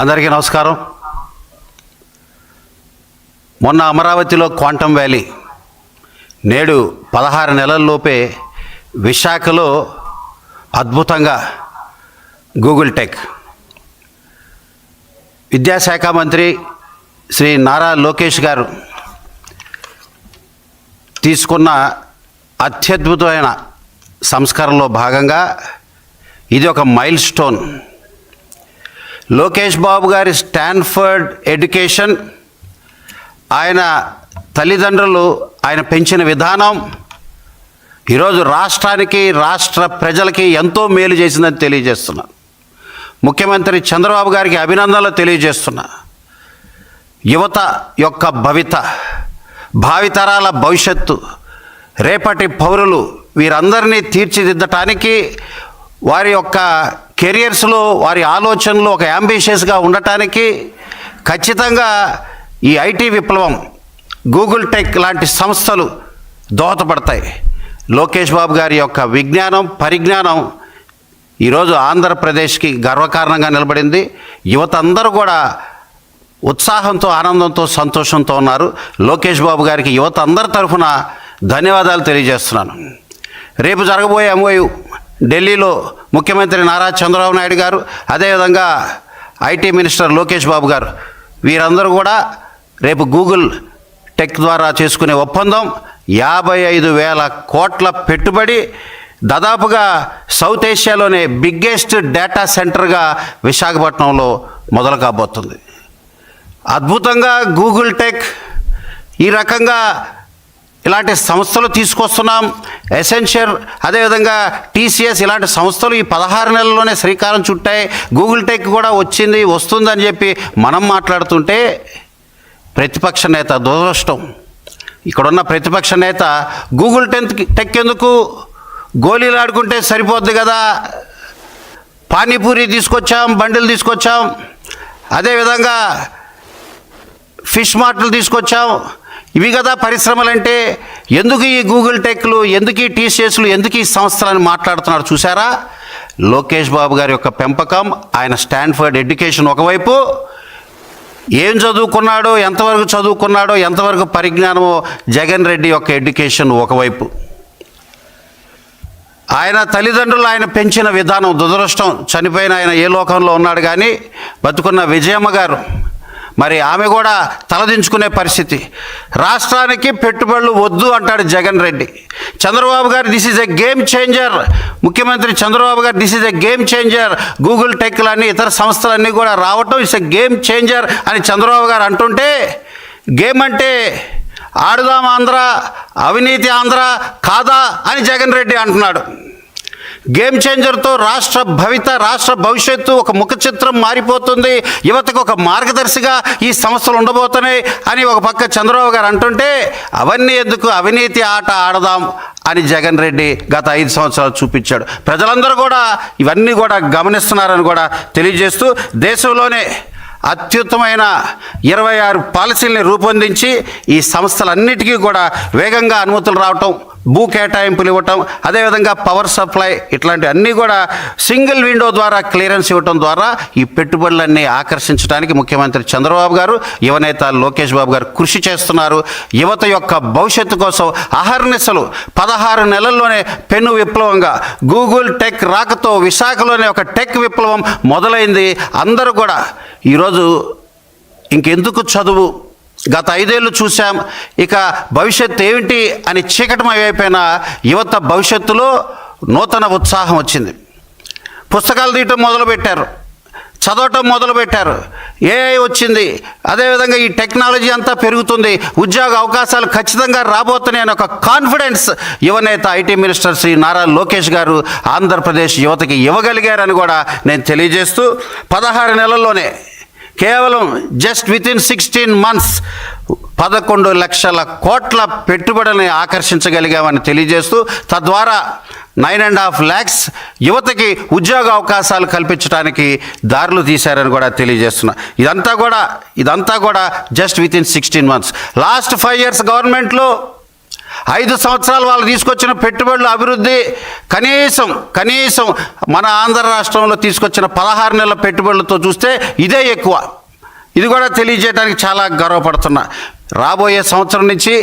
అందరికీ నమస్కారం. మొన్న అమరావతిలో క్వాంటమ్ వ్యాలీ నేడు పదహారు నెలల్లోపే విశాఖలో అద్భుతంగా గూగుల్ టెక్. విద్యాశాఖ మంత్రి శ్రీ నారా లోకేష్ గారు తీసుకున్న అత్యద్భుతమైన సంస్కరణలో భాగంగా ఇది ఒక మైల్ స్టోన్ లోకేష్ బాబు గారి స్టాన్ఫర్డ్ ఎడ్యుకేషన్ ఆయన తల్లిదండ్రులు ఆయన పెంచిన విధానం ఈరోజు రాష్ట్రానికి రాష్ట్ర ప్రజలకి ఎంతో మేలు చేసిందని తెలియజేస్తున్నా. ముఖ్యమంత్రి చంద్రబాబు గారికి అభినందనలు తెలియజేస్తున్నా. యువత యొక్క భవిత భావితరాల భవిష్యత్తు రేపటి పౌరులు వీరందరినీ తీర్చిదిద్దటానికి వారి యొక్క కెరియర్స్లో వారి ఆలోచనలు ఒక యాంబిషియస్గా ఉండటానికి ఖచ్చితంగా ఈ ఐటీ విప్లవం గూగుల్ టెక్ లాంటి సంస్థలు దోహదపడతాయి. లోకేష్ బాబు గారి యొక్క విజ్ఞానం పరిజ్ఞానం ఈరోజు ఆంధ్రప్రదేశ్కి గర్వకారణంగా నిలబడింది. యువత అందరూ కూడా ఉత్సాహంతో ఆనందంతో సంతోషంతో ఉన్నారు. లోకేష్ బాబు గారికి యువత అందరి తరఫున ధన్యవాదాలు తెలియజేస్తున్నాను. రేపు జరగబోయే ఎంఓయు ఢిల్లీలో ముఖ్యమంత్రి నారా చంద్రబాబు నాయుడు గారు అదేవిధంగా ఐటీ మినిస్టర్ లోకేష్ బాబు గారు. వీరందరూ కూడా రేపు గూగుల్ టెక్ ద్వారా చేసుకునే ఒప్పందం యాభై ఐదు వేల కోట్ల పెట్టుబడి దాదాపుగా సౌత్ ఏషియాలోనే బిగ్గెస్ట్ డేటా సెంటర్గా విశాఖపట్నంలో మొదలు కాబోతుంది. అద్భుతంగా గూగుల్ టెక్ ఈ రకంగా ఇలాంటి సంస్థలు తీసుకొస్తున్నాం. ఎసెన్షియర్ అదేవిధంగా టీసీఎస్ ఇలాంటి సంస్థలు ఈ పదహారు నెలల్లోనే శ్రీకారం చుట్టాయి. గూగుల్ టెక్ కూడా వచ్చింది వస్తుందని చెప్పి మనం మాట్లాడుతుంటే ప్రతిపక్ష నేత దురదృష్టం. ఇక్కడున్న ప్రతిపక్ష నేత గూగుల్ టెన్త్ టెక్ ఎందుకు గోళీలు ఆడుకుంటే సరిపోద్ది కదా? పానీపూరి తీసుకొచ్చాం బండిలు తీసుకొచ్చాం. అదేవిధంగా ఫిష్ మార్ట్లు తీసుకొచ్చాం. ఇవి కదా పరిశ్రమలు అంటే ఎందుకు ఈ గూగుల్ టెక్లు ఎందుకు ఈ టీసీఎస్లు ఎందుకు ఈ సంస్థలని మాట్లాడుతున్నారు చూసారా లోకేష్ బాబు గారి యొక్క పెంపకం ఆయన స్టాన్ఫర్డ్ ఎడ్యుకేషన్ ఒకవైపు ఏం చదువుకున్నాడో ఎంతవరకు చదువుకున్నాడో ఎంతవరకు పరిజ్ఞానమో జగన్ రెడ్డి యొక్క ఎడ్యుకేషన్ ఒకవైపు. ఆయన తల్లిదండ్రులు ఆయన పెంచిన విధానం దురదృష్టం. చనిపోయిన ఆయన ఏ లోకంలో ఉన్నాడు కానీ బతుకున్న విజయమ్మ గారు మరి ఆమె కూడా తలదించుకునే పరిస్థితి. రాష్ట్రానికి పెట్టుబడులు వద్దు అంటాడు Jagan Reddy. Chandrababu garu this is a game changer ముఖ్యమంత్రి Chandrababu garu this is a game changer Google టెక్లన్నీ ఇతర సంస్థలన్నీ కూడా రావటం ఇట్స్ ఎ గేమ్ చేంజర్ అని చంద్రబాబు గారు అంటుంటే గేమ్ అంటే ఆడుదాం ఆంధ్ర అవినీతి ఆంధ్ర కాదా? అని జగన్ రెడ్డి అంటున్నాడు. గేమ్ చేంజర్తో రాష్ట్ర భవిత రాష్ట్ర భవిష్యత్తు ఒక ముఖ చిత్రం మారిపోతుంది. యువతకు ఒక మార్గదర్శిగా ఈ సంస్థలు ఉండబోతున్నాయి అని ఒక పక్క చంద్రబాబు గారు అంటుంటే అవన్నీ ఎందుకు అవినీతి ఆట ఆడదాం అని జగన్ రెడ్డి గత ఐదు సంవత్సరాలు చూపించాడు. ప్రజలందరూ కూడా ఇవన్నీ కూడా గమనిస్తున్నారని కూడా తెలియజేస్తూ దేశంలోనే అత్యుత్తమైన ఇరవై ఆరు పాలసీల్ని రూపొందించి ఈ సంస్థలన్నిటికీ కూడా వేగంగా అనుమతులు రావటం భూ కేటాయింపులు ఇవ్వటం అదేవిధంగా పవర్ సప్లై ఇట్లాంటి అన్నీ కూడా సింగిల్ విండో ద్వారా క్లియరెన్స్ ఇవ్వటం ద్వారా ఈ పెట్టుబడులన్నీ ఆకర్షించడానికి ముఖ్యమంత్రి చంద్రబాబు గారు యువనేత లోకేష్ బాబు గారు కృషి చేస్తున్నారు. యువత యొక్క భవిష్యత్తు కోసం అహర్నిశలు పదహారు నెలల్లోనే పెను విప్లవంగా గూగుల్ టెక్ రాకతో విశాఖలోనే ఒక టెక్ విప్లవం మొదలైంది. అందరూ కూడా ఈరోజు ఇంకెందుకు చదువు? గత ఐదేళ్ళు చూసాం ఇక భవిష్యత్తు ఏమిటి అని చీకటమైపోయిన యువత భవిష్యత్తులో నూతన ఉత్సాహం వచ్చింది. పుస్తకాలు తీయటం మొదలుపెట్టారు. చదవటం మొదలుపెట్టారు. ఏఐ వచ్చింది. అదేవిధంగా ఈ టెక్నాలజీ అంతా పెరుగుతుంది. ఉద్యోగ అవకాశాలు ఖచ్చితంగా రాబోతున్నాయి అనే ఒక కాన్ఫిడెన్స్ యువనేత ఐటీ మినిస్టర్ శ్రీ నారా లోకేష్ గారు ఆంధ్రప్రదేశ్ యువతకి ఇవ్వగలిగారని కూడా నేను తెలియజేస్తూ పదహారు నెలల్లోనే కేవలం just with in sixteen months పదకొండు లక్షల కోట్ల పెట్టుబడుల్ని ఆకర్షించగలిగామని తెలియజేస్తూ తద్వారా నైన్ అండ్ హాఫ్ ల్యాక్స్ యువతకి ఉద్యోగ అవకాశాలు కల్పించడానికి దారులు తీశారని కూడా తెలియజేస్తున్నా. ఇదంతా కూడా ఇదంతా కూడా just with in sixteen months last five years గవర్నమెంట్లో ఐదు సంవత్సరాలు వాళ్ళు తీసుకొచ్చిన పెట్టుబడుల అభివృద్ధి కనీసం కనీసం మన ఆంధ్ర రాష్ట్రంలో తీసుకొచ్చిన పదహారు నెలల పెట్టుబడులతో చూస్తే ఇదే ఎక్కువ. ఇది కూడా తెలియజేయడానికి చాలా గర్వపడుతున్నా. రాబోయే సంవత్సరం నుంచి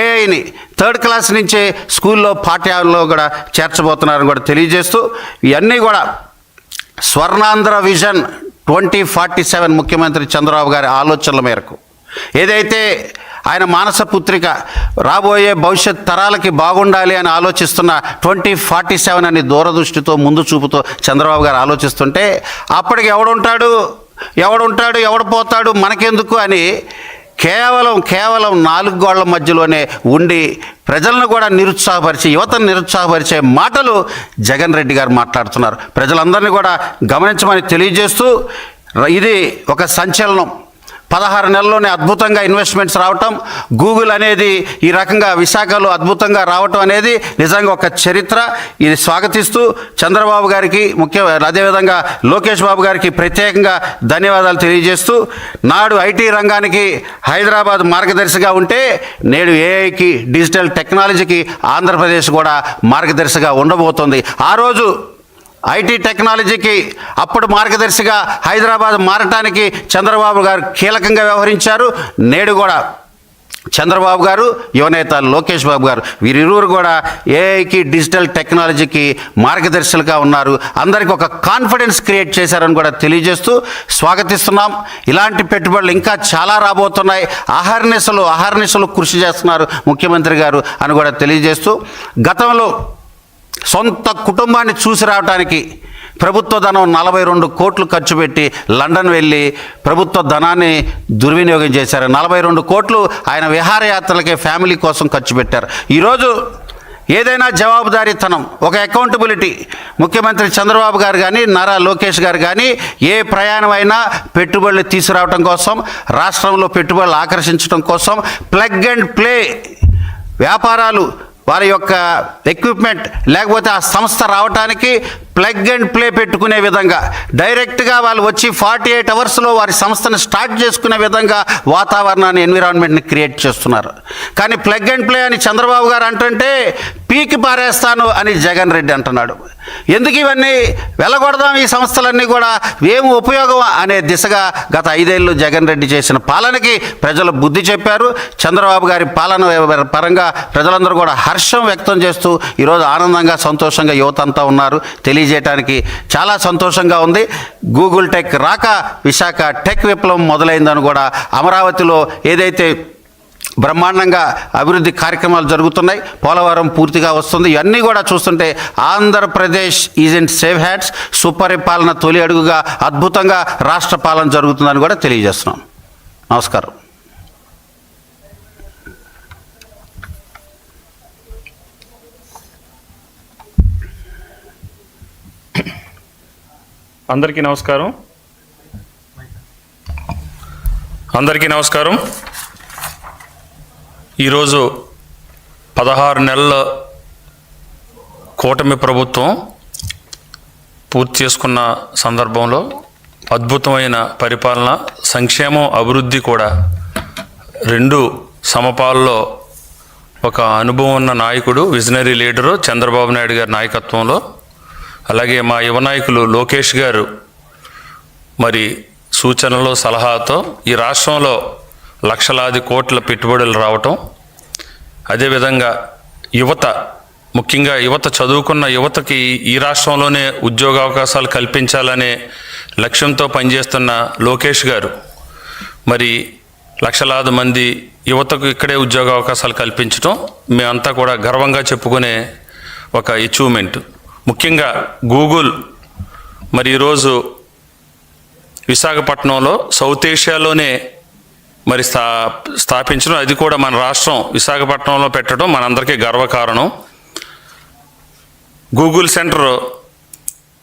ఏఐని థర్డ్ క్లాస్ నుంచే స్కూల్లో పాఠ్యాల్లో కూడా చేర్చబోతున్నారని కూడా తెలియజేస్తూ ఇవన్నీ కూడా Swarnandhra vision twenty forty seven ముఖ్యమంత్రి చంద్రబాబు గారి ఆలోచనల మేరకు. ఏదైతే ఆయన మానస పుత్రిక రాబోయే భవిష్యత్ తరాలకి బాగుండాలి అని ఆలోచిస్తున్న ట్వంటీ ఫార్టీ సెవెన్ అని దూరదృష్టితో ముందు చూపుతో చంద్రబాబు గారు ఆలోచిస్తుంటే అప్పటికి ఎవడుంటాడు? ఎవడుంటాడు? ఎవడు పోతాడు మనకెందుకు అని కేవలం కేవలం నాలుగు గోళ్ళ మధ్యలోనే ఉండి ప్రజలను కూడా నిరుత్సాహపరిచి యువతను నిరుత్సాహపరిచే మాటలు జగన్ రెడ్డి గారు మాట్లాడుతున్నారు. ప్రజలందరినీ కూడా గమనించమని తెలియజేస్తూ ఇది ఒక సంచలనం. పదహారు నెలల్లోనే అద్భుతంగా ఇన్వెస్ట్మెంట్స్ రావటం గూగుల్ అనేది ఈ రకంగా విశాఖలో అద్భుతంగా రావటం అనేది నిజంగా ఒక చరిత్ర. ఇది స్వాగతిస్తూ చంద్రబాబు గారికి ముఖ్య అదేవిధంగా లోకేష్ బాబు గారికి ప్రత్యేకంగా ధన్యవాదాలు తెలియజేస్తూ నాడు ఐటీ రంగానికి హైదరాబాద్ మార్గదర్శిగా ఉంటే నేడు ఏఐకి డిజిటల్ టెక్నాలజీకి ఆంధ్రప్రదేశ్ కూడా మార్గదర్శిగా ఉండబోతోంది. ఆ రోజు ఐటీ టెక్నాలజీకి అప్పుడు మార్గదర్శిగా హైదరాబాద్ మారటానికి చంద్రబాబు గారు కీలకంగా వ్యవహరించారు. నేడు కూడా చంద్రబాబు గారు యువనేత లోకేష్ బాబు గారు వీరిరువురు కూడా ఏఐకి డిజిటల్ టెక్నాలజీకి మార్గదర్శులుగా ఉన్నారు. అందరికీ ఒక కాన్ఫిడెన్స్ క్రియేట్ చేశారని కూడా తెలియజేస్తూ స్వాగతిస్తున్నాం. ఇలాంటి పెట్టుబడులు ఇంకా చాలా రాబోతున్నాయి. అహర్నిశలు అహర్నిశలు కృషి చేస్తున్నారు ముఖ్యమంత్రి గారు అని కూడా తెలియజేస్తూ గతంలో సొంత కుటుంబాన్ని చూసి రావడానికి ప్రభుత్వ ధనం నలభై రెండు కోట్లు ఖర్చు పెట్టి లండన్ వెళ్ళి ప్రభుత్వ ధనాన్ని దుర్వినియోగం చేశారు. నలభై రెండు కోట్లు ఆయన విహారయాత్రలకే ఫ్యామిలీ కోసం ఖర్చు పెట్టారు. ఈరోజు ఏదైనా జవాబుదారీతనం ఒక అకౌంటబిలిటీ ముఖ్యమంత్రి చంద్రబాబు గారు కానీ నారా లోకేష్ గారు కానీ ఏ ప్రయాణం అయినా పెట్టుబడులు తీసుకురావడం కోసం రాష్ట్రంలో పెట్టుబడులు ఆకర్షించడం కోసం ప్లగ్ అండ్ ప్లే వ్యాపారాలు వారి యొక్క ఎక్విప్మెంట్ లేకపోతే ఆ సంస్థ రావటానికి ప్లగ్ అండ్ ప్లే పెట్టుకునే విధంగా డైరెక్ట్గా వాళ్ళు వచ్చి ఫార్టీ ఎయిట్ అవర్స్లో వారి సంస్థను స్టార్ట్ చేసుకునే విధంగా వాతావరణాన్ని ఎన్విరాన్మెంట్ని క్రియేట్ చేస్తున్నారు. కానీ ప్లగ్ అండ్ ప్లే అని చంద్రబాబు గారు అంటుంటే పీకి పారేస్తాను అని జగన్ రెడ్డి అంటున్నాడు. ఎందుకు ఇవన్నీ వెళ్ళగొడదాం ఈ సంస్థలన్నీ కూడా? ఏం ఉపయోగం అనే దిశగా గత ఐదేళ్ళు జగన్ రెడ్డి చేసిన పాలనకి ప్రజలు బుద్ధి చెప్పారు. చంద్రబాబు గారి పాలన పరంగా ప్రజలందరూ కూడా హర్షం వ్యక్తం చేస్తూ ఈరోజు ఆనందంగా సంతోషంగా యువత అంతా ఉన్నారు. తెలియజేయడానికి చాలా సంతోషంగా ఉంది. గూగుల్ టెక్ రాక విశాఖ టెక్ విప్లవం మొదలైందని కూడా అమరావతిలో ఏదైతే బ్రహ్మాండంగా అభివృద్ధి కార్యక్రమాలు జరుగుతున్నాయి పోలవరం పూర్తిగా వస్తుంది. ఇవన్నీ కూడా చూస్తుంటే Andhra Pradesh is in safe hands సుపరిపాలన తొలి అడుగుగా అద్భుతంగా రాష్ట్ర పాలన జరుగుతుందని కూడా తెలియజేస్తున్నాం. నమస్కారం. అందరికీ నమస్కారం. అందరికీ నమస్కారం. ఈరోజు పదహారు నెలల కూటమి ప్రభుత్వం పూర్తి చేసుకున్న సందర్భంలో అద్భుతమైన పరిపాలన సంక్షేమం అభివృద్ధి కూడా రెండు సమపాల్లో ఒక అనుభవం ఉన్న నాయకుడు విజనరీ లీడరు చంద్రబాబు నాయుడు గారి నాయకత్వంలో అలాగే మా యువ నాయకులు లోకేష్ గారు మరి సూచనలు సలహాతో ఈ రాష్ట్రంలో లక్షలాది కోట్ల పెట్టుబడులు రావటం అదేవిధంగా యువత ముఖ్యంగా యువత చదువుకున్న యువతకి ఈ రాష్ట్రంలోనే ఉద్యోగ అవకాశాలు కల్పించాలనే లక్ష్యంతో పనిచేస్తున్న లోకేష్ గారు మరి లక్షలాది మంది యువతకు ఇక్కడే ఉద్యోగ అవకాశాలు కల్పించడం మేమంతా కూడా గర్వంగా చెప్పుకునే ఒక అచీవ్మెంట్ ముఖ్యంగా గూగుల్ మరి ఈరోజు విశాఖపట్నంలో సౌత్ ఏషియాలోనే మరి స్థా స్థాపించడం. అది కూడా మన రాష్ట్రం విశాఖపట్నంలో పెట్టడం మనందరికీ గర్వకారణం. గూగుల్ సెంటర్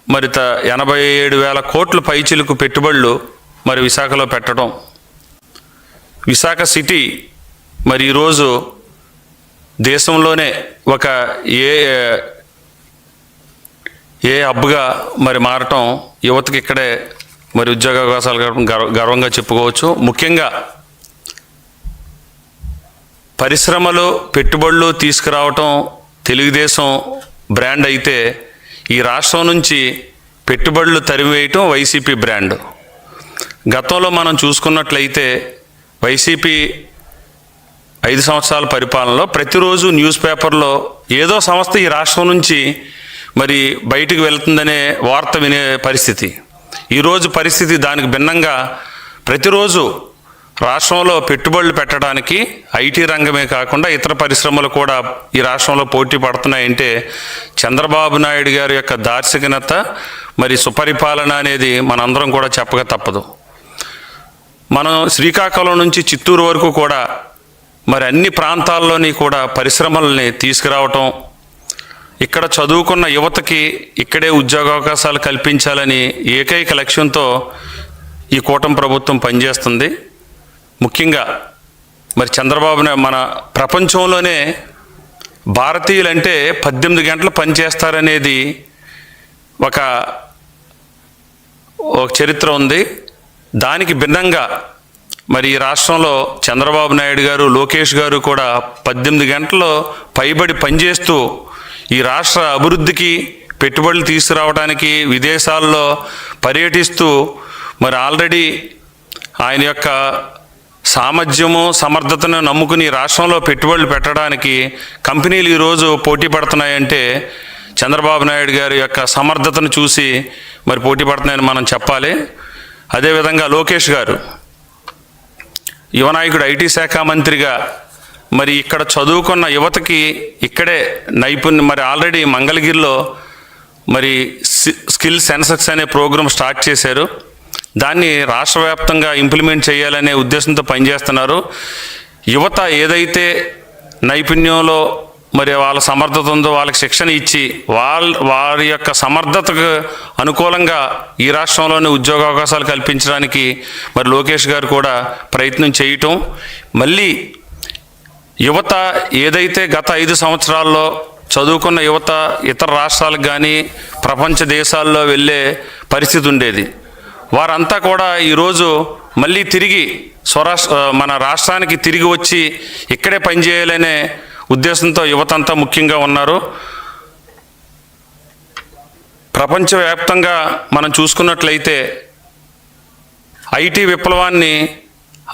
మరి త ఎనభై ఏడు వేల కోట్ల పైచిలుకు పెట్టుబడులు మరి విశాఖలో పెట్టడం. విశాఖ సిటీ మరి ఈరోజు దేశంలోనే ఒక ఏ ఏ హబ్గా మరి మారటం యువతకి ఇక్కడే మరి ఉద్యోగ అవకాశాలు గర్వ- గర్వంగా చెప్పుకోవచ్చు. ముఖ్యంగా పరిశ్రమలు పెట్టుబడులు తీసుకురావటం తెలుగుదేశం బ్రాండ్ అయితే ఈ రాష్ట్రం నుంచి పెట్టుబడులు తరివేయటం వైసీపీ బ్రాండ్. గతంలో మనం చూసుకున్నట్లయితే వైసీపీ ఐదు సంవత్సరాల పరిపాలనలో ప్రతిరోజు న్యూస్ పేపర్లో ఏదో సంస్థ ఈ రాష్ట్రం నుంచి మరి బయటికి వెళ్తుందనే వార్త వినే పరిస్థితి. ఈరోజు పరిస్థితి దానికి భిన్నంగా ప్రతిరోజు రాష్ట్రంలో పెట్టుబడులు పెట్టడానికి ఐటీ రంగమే కాకుండా ఇతర పరిశ్రమలు కూడా ఈ రాష్ట్రంలో పోటీ పడుతున్నాయంటే చంద్రబాబు నాయుడు గారి యొక్క దార్శనికత మరి సుపరిపాలన అనేది మనందరం కూడా చెప్పక తప్పదు. మనం శ్రీకాకుళం నుంచి చిత్తూరు వరకు కూడా మరి అన్ని ప్రాంతాల్లోని కూడా పరిశ్రమల్ని తీసుకురావటం ఇక్కడ చదువుకున్న యువతకి ఇక్కడే ఉద్యోగావకాశాలు కల్పించాలని ఏకైక లక్ష్యంతో ఈ కూటమి ప్రభుత్వం పనిచేస్తుంది. ముఖ్యంగా మరి చంద్రబాబు మన ప్రపంచంలోనే భారతీయులంటే పద్దెనిమిది గంటలు పనిచేస్తారనేది ఒక ఒక చరిత్ర ఉంది. దానికి భిన్నంగా మరి ఈ రాష్ట్రంలో చంద్రబాబు నాయుడు గారు లోకేష్ గారు కూడా పద్దెనిమిది గంటలు పైబడి పనిచేస్తూ ఈ రాష్ట్ర అభివృద్ధికి పెట్టుబడులు తీసుకురావడానికి విదేశాల్లో పర్యటిస్తూ మరి ఆల్రెడీ ఆయన యొక్క సామర్థ్యము సమర్థతను నమ్ముకుని రాష్ట్రంలో పెట్టుబడులు పెట్టడానికి కంపెనీలు ఈరోజు పోటీ పడుతున్నాయంటే చంద్రబాబు నాయుడు గారి యొక్క సమర్థతను చూసి మరి పోటీ పడుతున్నాయని మనం చెప్పాలి. అదేవిధంగా లోకేష్ గారు యువనాయకుడు ఐటీ శాఖ మంత్రిగా మరి ఇక్కడ చదువుకున్న యువతకి ఇక్కడే నైపుణ్యం మరి ఆల్రెడీ మంగళగిరిలో మరి సి- స్కిల్ సెన్సెక్స్ అనే ప్రోగ్రాం స్టార్ట్ చేశారు. దాన్ని రాష్ట్ర వ్యాప్తంగా ఇంప్లిమెంట్ చేయాలనే ఉద్దేశంతో పనిచేస్తున్నారు. యువత ఏదైతే నైపుణ్యంలో మరి వాళ్ళ సమర్థత ఉందో వాళ్ళకి శిక్షణ ఇచ్చి వాళ్ళ వారి యొక్క సమర్థతకు అనుకూలంగా ఈ రాష్ట్రంలోనే ఉద్యోగ అవకాశాలు కల్పించడానికి మరి లోకేష్ గారు కూడా ప్రయత్నం చేయటం. మళ్ళీ యువత ఏదైతే గత ఐదు సంవత్సరాల్లో చదువుకున్న యువత ఇతర రాష్ట్రాలకు కానీ ప్రపంచ దేశాల్లో వెళ్ళే పరిస్థితి ఉండేది. వారంతా కూడా ఈరోజు మళ్ళీ తిరిగి స్వరాష్ట్ర మన రాష్ట్రానికి తిరిగి వచ్చి ఇక్కడే పనిచేయాలనే ఉద్దేశంతో యువతంతా ముఖ్యంగా ఉన్నారు. ప్రపంచవ్యాప్తంగా మనం చూసుకున్నట్లయితే ఐటీ విప్లవాన్ని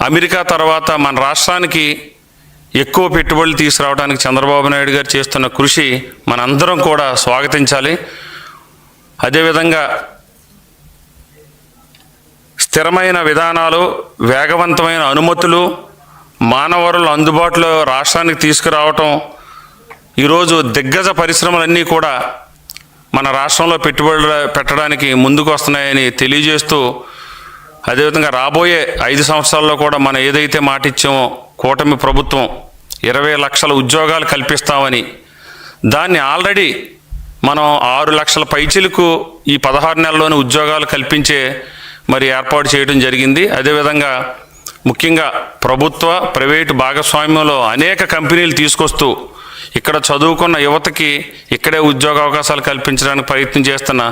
అమెరికా తర్వాత మన రాష్ట్రానికి ఎక్కువ పెట్టుబడులు తీసుకురావడానికి చంద్రబాబు నాయుడు గారు చేస్తున్న కృషి మనందరం కూడా స్వాగతించాలి. అదేవిధంగా స్థిరమైన విధానాలు వేగవంతమైన అనుమతులు మానవరులు అందుబాటులో రాష్ట్రానికి తీసుకురావటం ఈరోజు దిగ్గజ పరిశ్రమలన్నీ కూడా మన రాష్ట్రంలో పెట్టుబడులు పెట్టడానికి ముందుకు వస్తున్నాయని తెలియజేస్తూ అదేవిధంగా రాబోయే ఐదు సంవత్సరాల్లో కూడా మనం ఏదైతే మాటిచ్చామో కూటమి ప్రభుత్వం ఇరవై లక్షల ఉద్యోగాలు కల్పిస్తామని దాన్ని ఆల్రెడీ మనం ఆరు లక్షల పైచిలకు ఈ పదహారు నెలల్లోనే ఉద్యోగాలు కల్పించే మరి ఏర్పాటు చేయడం జరిగింది. అదేవిధంగా ముఖ్యంగా ప్రభుత్వ ప్రైవేటు భాగస్వామ్యంలో అనేక కంపెనీలు తీసుకొస్తూ ఇక్కడ చదువుకున్న యువతకి ఇక్కడే ఉద్యోగ అవకాశాలు కల్పించడానికి ప్రయత్నం చేస్తున్న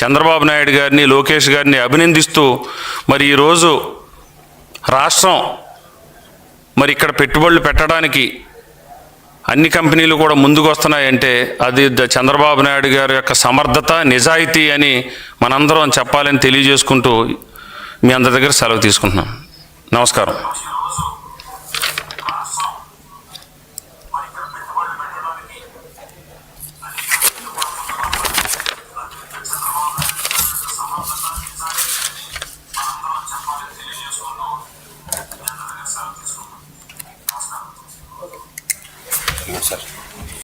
చంద్రబాబు నాయుడు గారిని లోకేష్ గారిని అభినందిస్తూ మరి ఈరోజు రాష్ట్రం మరి ఇక్కడ పెట్టుబడులు పెట్టడానికి అన్ని కంపెనీలు కూడా ముందుకు వస్తున్నాయంటే అది చంద్రబాబు నాయుడు గారి యొక్క సమర్థత నిజాయితీ అని మనందరం చెప్పాలని తెలియజేసుకుంటూ మీ అందరి దగ్గర సెలవు తీసుకుంటున్నాం. నమస్కారం.